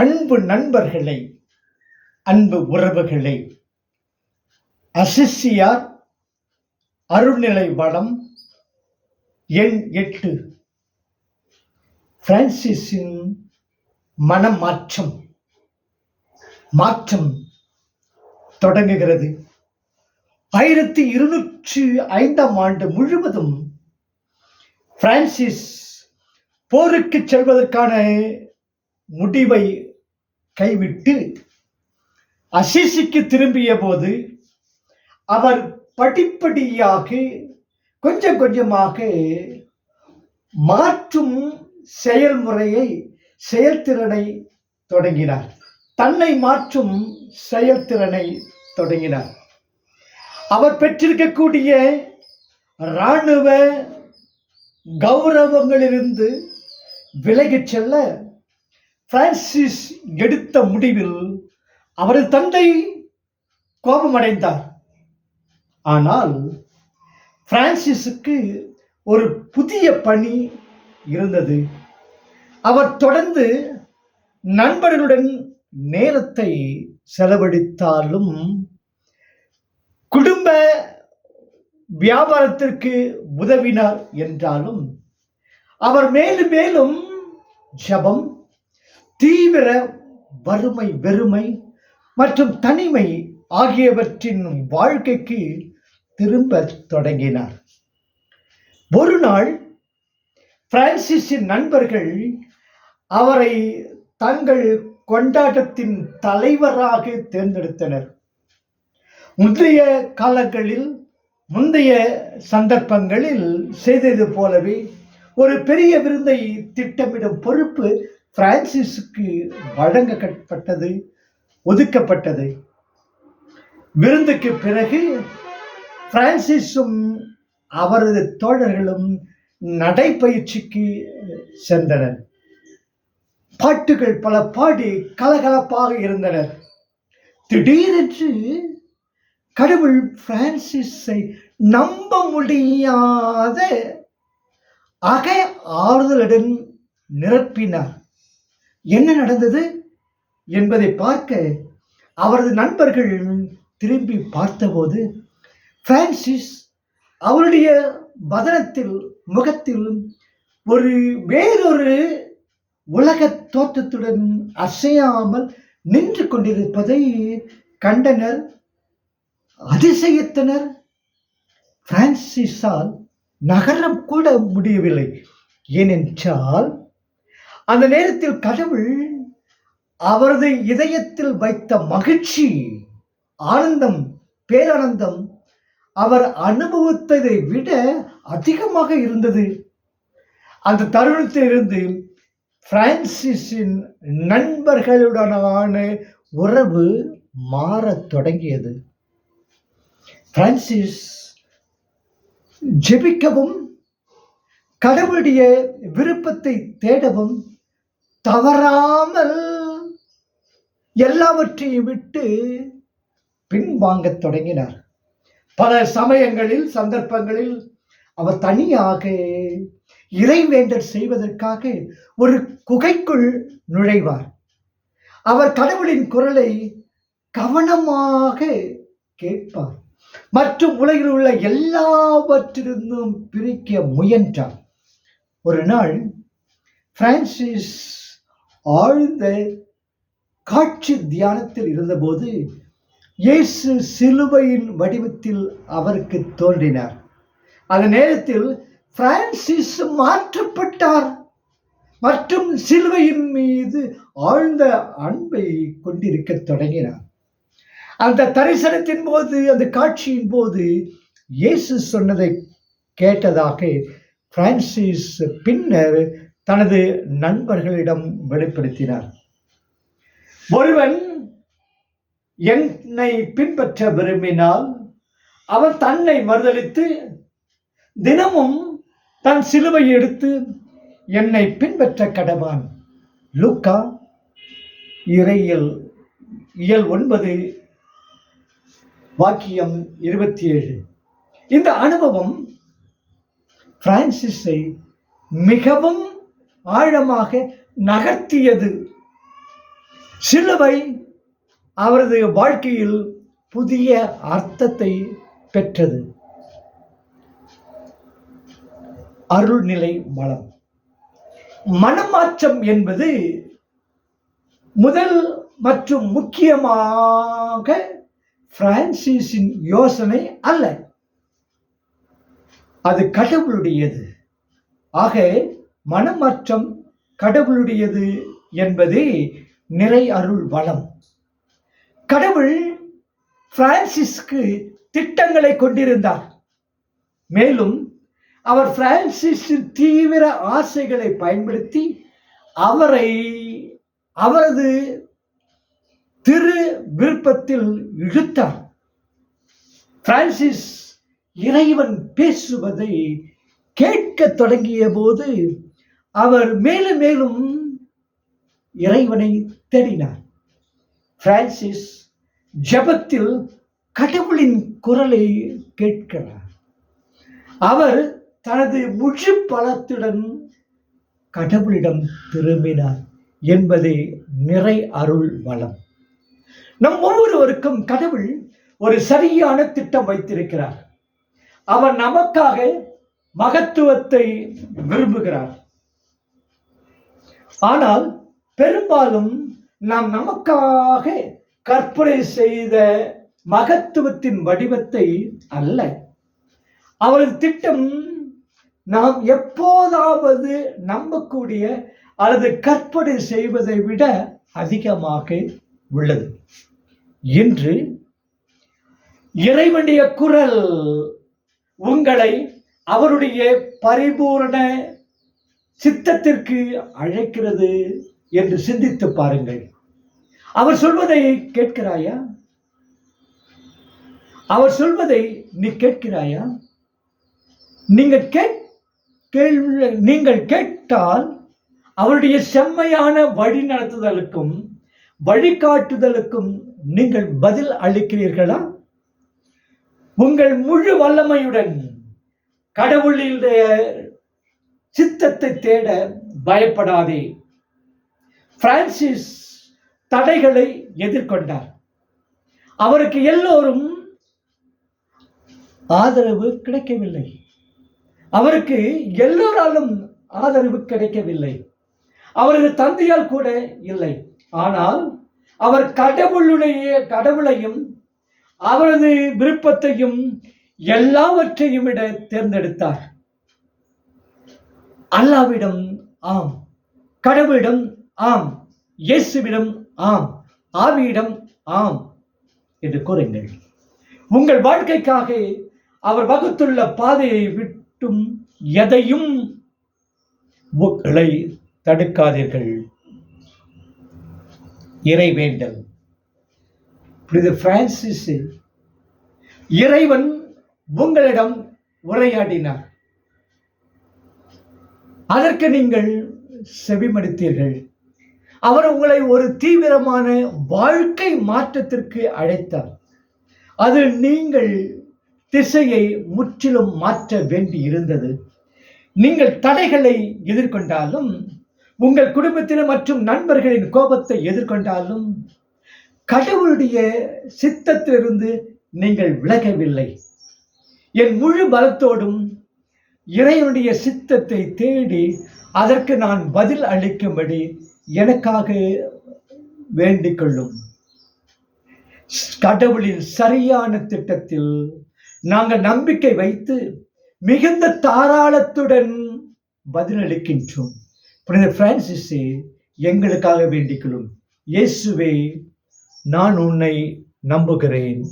அன்பு நண்பர்களை அன்பு உறவுகளை. அசிசியார் அருள்நிலை வளம் எண் எட்டு. பிரான்சிஸின் மனமாற்றம் மாற்றம் தொடங்குகிறது. ஆயிரத்தி இருநூற்றி ஐந்தாம் ஆண்டு முழுவதும் பிரான்சிஸ் போருக்கு செல்வதற்கான முடிவை கைவிட்டு அசிசிக்கு திரும்பிய போது அவர் படிப்படியாக கொஞ்சம் கொஞ்சமாக மாற்றும் செயல்முறையை செயல்திறனை தொடங்கினார். தன்னை மாற்றும் செயல்திறனை தொடங்கினார். அவர் பெற்றிருக்கக்கூடிய இராணுவ கௌரவங்களிலிருந்து விலகிச் செல்ல பிரான்சிஸ் எடுத்த முடிவில் அவரது தந்தை கோபமடைந்தார். ஆனால் பிரான்சிஸுக்கு ஒரு புதிய பணி இருந்தது. அவர் தொடர்ந்து நண்பர்களுடன் நேரத்தை செலவழித்தாலும் குடும்ப வியாபாரத்திற்கு உதவினார் என்றாலும் அவர் மேலும் மேலும் ஜபம் தீவிர வறுமை வெறுமை மற்றும் தனிமை ஆகியவற்றின் வாழ்க்கைக்கு திரும்ப தொடங்கினார். ஒரு நாள் பிரான்சிஸின் நண்பர்கள் அவரை தங்கள் கொண்டாட்டத்தின் தலைவராக தேர்ந்தெடுத்தனர். முந்தைய காலங்களில் முந்தைய சந்தர்ப்பங்களில் செய்தது போலவே ஒரு பெரிய விருந்தை திட்டமிடும் பொறுப்பு பிரான்சிஸுக்கு வழங்கப்பட்டது ஒதுக்கப்பட்டது. விருந்துக்கு பிறகு பிரான்சிஸும் அவரது தோழர்களும் நடைப்பயிற்சிக்கு சென்றனர். பாட்டுகள் பல பாடி கலகலப்பாக இருந்தனர். திடீரென்று கடவுள் பிரான்சிஸை நம்ப முடியாத அக ஆறுதலுடன் நிரப்பினார். என்ன நடந்தது என்பதை பார்க்க அவரது நண்பர்கள் திரும்பி பார்த்தபோது பிரான்சிஸ் அவருடைய பதனத்தில் முகத்தில் ஒரு வேறொரு உலக தோற்றத்துடன் அசையாமல் நின்று கொண்டிருப்பதை கண்டனர். அதிசயத்தனர். பிரான்சிஸால் நகரம் கூட முடியவில்லை. ஏனென்றால் அந்த நேரத்தில் கடவுள் அவரது இதயத்தில் வைத்த மகிழ்ச்சி ஆனந்தம் பேரானந்தம் அவர் அனுபவித்ததை விட அதிகமாக இருந்தது. அந்த தருணத்திலிருந்து பிரான்சிஸின் நண்பர்களுடனான உறவு மாறத் தொடங்கியது. பிரான்சிஸ் ஜெபிக்கவும் கடவுளுடைய விருப்பத்தை தேடவும் தவறாமல் எல்லாவற்றையும் விட்டு பின்வாங்கத் தொடங்கினார். பல சமயங்களில் சந்தர்ப்பங்களில் அவர் தனியாக இறைவேண்டல் செய்வதற்காக ஒரு குகைக்குள் நுழைவார். அவர் கடவுளின் குரலை கவனமாக கேட்பார். மற்றும் உலகில் உள்ள எல்லாவற்றிலிருந்தும் பிரிக்க முயன்றார். ஒரு நாள் பிரான்சிஸ் ஆழ்ந்த காட்சி தியானத்தில் இருந்தபோது இயேசு சிலுவையின் வடிவத்தில் அவருக்கு தோன்றினார். அந்த நேரத்தில் பிரான்சிஸ் மாற்றப்பட்டார். மற்றும் சிலுவையின் மீது ஆழ்ந்த அன்பை கொண்டிருக்க தொடங்கினார். அந்த தரிசனத்தின் போது அந்த காட்சியின் போது இயேசு சொன்னதை கேட்டதாக பிரான்சிஸ் பின்னர் தனது நண்பர்களிடம் வெளிப்படுத்தினார். ஒருவன் என்னை பின்பற்ற விரும்பினால் அவன் தன்னை மறுதலித்து தினமும் தன் சிலுவை எடுத்து என்னை பின்பற்ற கடவான். லுக்கா இறையில் இயல் ஒன்பது வாக்கியம் இருபத்தி ஏழு இந்த அனுபவம் பிரான்சிஸை மிகவும் ஆழமாக நகர்த்தியது. சிலுவை அவரது வாழ்க்கையில் புதிய அர்த்தத்தை பெற்றது. அருள்நிலை மலம். மனமாற்றம் என்பது முதல் மற்றும் முக்கியமாக பிரான்சிஸின் யோசனை அல்ல. அது கடவுளுடையது. ஆக மனமாற்றம் கடவுளுடையது என்பதே நிறை அருள் வளம். கடவுள் பிரான்சிஸ்க்கு திட்டங்களை கொண்டிருந்தார். மேலும் அவர் பிரான்சிஸின் தீவிர ஆசைகளை பயன்படுத்தி அவரை அவரது திரு விருப்பத்தில் இழுத்தார். பிரான்சிஸ் இறைவன் பேசுவதை கேட்கத் தொடங்கிய போது அவர் மேலும் மேலும் இறைவனை தேடினார். பிரான்சிஸ் ஜெபத்தில் கடவுளின் குரலை கேட்கிறார். அவர் தனது முழு பலத்துடன் கடவுளிடம் திரும்பினார் என்பதே நிறை அருள் வளம். நம் ஒவ்வொருவருக்கும் கடவுள் ஒரு சரியான திட்டம் வைத்திருக்கிறார். அவர் நமக்காக மகத்துவத்தை விரும்புகிறார். ஆனால் பெரும்பாலும் நாம் நமக்காக கற்பனை செய்த மகத்துவத்தின் வடிவத்தை அல்ல. அவரது திட்டம் நாம் எப்போதாவது நம்பக்கூடிய அல்லது கற்பனை செய்வதை விட அதிகமாக உள்ளது. இன்று இறைவனுடைய குரல் உங்களை அவருடைய பரிபூரண சித்தத்திற்கு அழைக்கிறது என்று சிந்தித்து பாருங்கள். அவர் சொல்வதை கேட்கிறாயா? அவர் சொல்வதை நீ கேட்கிறாயா? நீங்கள் கேட் கேள்வி நீங்கள் கேட்டால் அவருடைய செம்மையான வழி நடத்துதலுக்கும் வழிகாட்டுதலுக்கும் நீங்கள் பதில் அளிக்கிறீர்களா? உங்கள் முழு வல்லமையுடன் கடவுளுடைய சித்தத்தை தேட பயப்படாதே. பிரான்சிஸ் தடைகளை எதிர்கொண்டார். அவருக்கு எல்லோரும் ஆதரவு கிடைக்கவில்லை. அவருக்கு எல்லோராலும் ஆதரவு கிடைக்கவில்லை. அவரது தந்தையால் கூட இல்லை. ஆனால் அவர் கடவுளுடைய கடவுளையும் அவரது விருப்பத்தையும் எல்லாவற்றையும் விட தேர்ந்தெடுத்தார். அல்லாவிடம் ஆம். கடவுளிடம் ஆம். இயேசுவிடம் ஆம். ஆவியிடம் ஆம் என்று கூறுங்கள். உங்கள் வாழ்க்கைக்காக அவர் வகுத்துள்ள பாதையை விட்டும் எதையும் உங்களை தடுக்காதீர்கள். இறைவேண்டல். புனித பிரான்சிஸ் இறைவன் உங்களிடம் உரையாடினார். அதற்கு நீங்கள் செவிமடுத்தீர்கள். அவர் உங்களை ஒரு தீவிரமான வாழ்க்கை மாற்றத்திற்கு அழைத்தார். அது நீங்கள் திசையை முற்றிலும் மாற்ற வேண்டி இருந்தது நீங்கள் தடைகளை எதிர்கொண்டாலும் உங்கள் குடும்பத்தினர் மற்றும் நண்பர்களின் கோபத்தை எதிர்கொண்டாலும் கடவுளுடைய சித்தத்திலிருந்து நீங்கள் விலகவில்லை. என் முழு பலத்தோடும் இறைவனுடைய சித்தத்தை தேடி அதற்கு நான் பதில் அளிக்கும்படி எனக்காக வேண்டிக் கொள்ளும். கடவுளின் சரியான திட்டத்தில் நாங்கள் நம்பிக்கை வைத்து மிகுந்த தாராளத்துடன் பதிலளிக்கின்றோம் புனித பிரான்சிஸே எங்களுக்காக வேண்டிக் கொள்ளும். இயேசுவே நான் உன்னை நம்புகிறேன்.